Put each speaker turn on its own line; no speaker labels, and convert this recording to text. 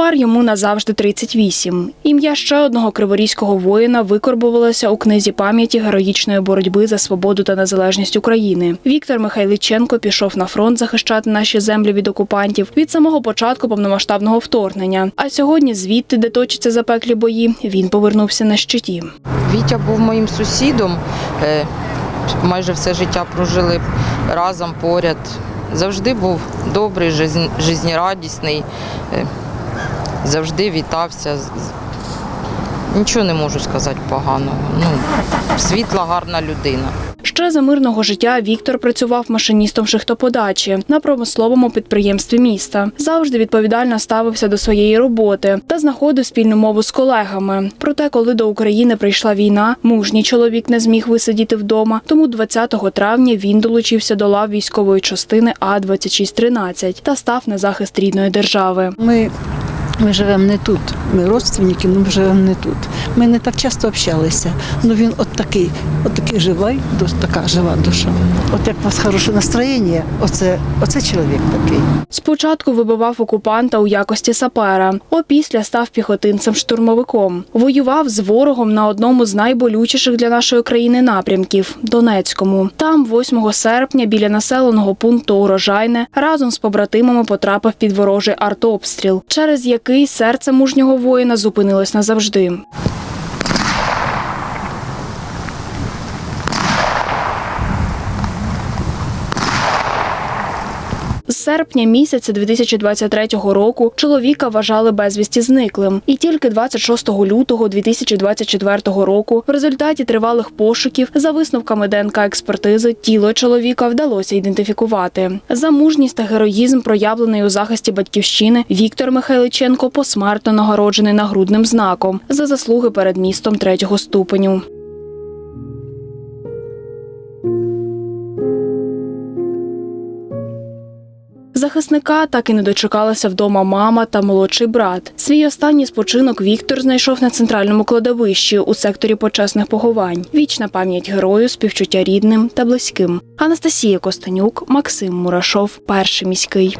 Тепер йому назавжди 38. Ім'я ще одного криворізького воїна викорбувалося у книзі пам'яті героїчної боротьби за свободу та незалежність України. Віктор Михайличенко пішов на фронт захищати наші землі від окупантів від самого початку повномасштабного вторгнення. А сьогодні, звідти, де точаться запеклі бої, він повернувся на щиті.
Вітя був моїм сусідом. е, Майже все життя прожили разом поряд. Завжди був добрий, жизнерадісний, е, завжди вітався. Нічого не можу сказати поганого. Ну, світла, гарна людина.
Ще за мирного життя Віктор працював машиністом шихтоподачі на промисловому підприємстві міста. Завжди відповідально ставився до своєї роботи та знаходив спільну мову з колегами. Проте, коли до України прийшла війна, мужній чоловік не зміг висидіти вдома. Тому 20 травня він долучився до лав військової частини А 2613 та став на захист рідної держави.
Ми, ми живемо не тут. Ми родственники, але ми живемо не тут. Ми не так часто общалися. Ну він от такий, от такий живий, така жива душа. От як у вас хороше настроєння, оце, оце чоловік такий.
Спочатку вибивав окупанта у якості сапера, опісля став піхотинцем-штурмовиком. Воював з ворогом на одному з найболючіших для нашої країни напрямків Донецькому. Там, 8 серпня, біля населеного пункту Урожайне, разом з побратимами потрапив під ворожий артобстріл, через який серце мужнього воїна зупинилось назавжди. Серпня місяця 2023 року чоловіка вважали безвісті зниклим, і тільки 26 лютого 2024 року в результаті тривалих пошуків за висновками ДНК експертизи тіло чоловіка вдалося ідентифікувати. За мужність та героїзм, проявлений у захисті батьківщини, Віктор Михайличенко посмертно нагороджений нагрудним знаком за заслуги перед містом третього ступеню. Захисника так і не дочекалася вдома мама та молодший брат. Свій останній спочинок Віктор знайшов на центральному кладовищі у секторі почесних поховань. Вічна пам'ять герою, співчуття рідним та близьким. Анастасія Костенюк, Максим Мурашов, перший міський.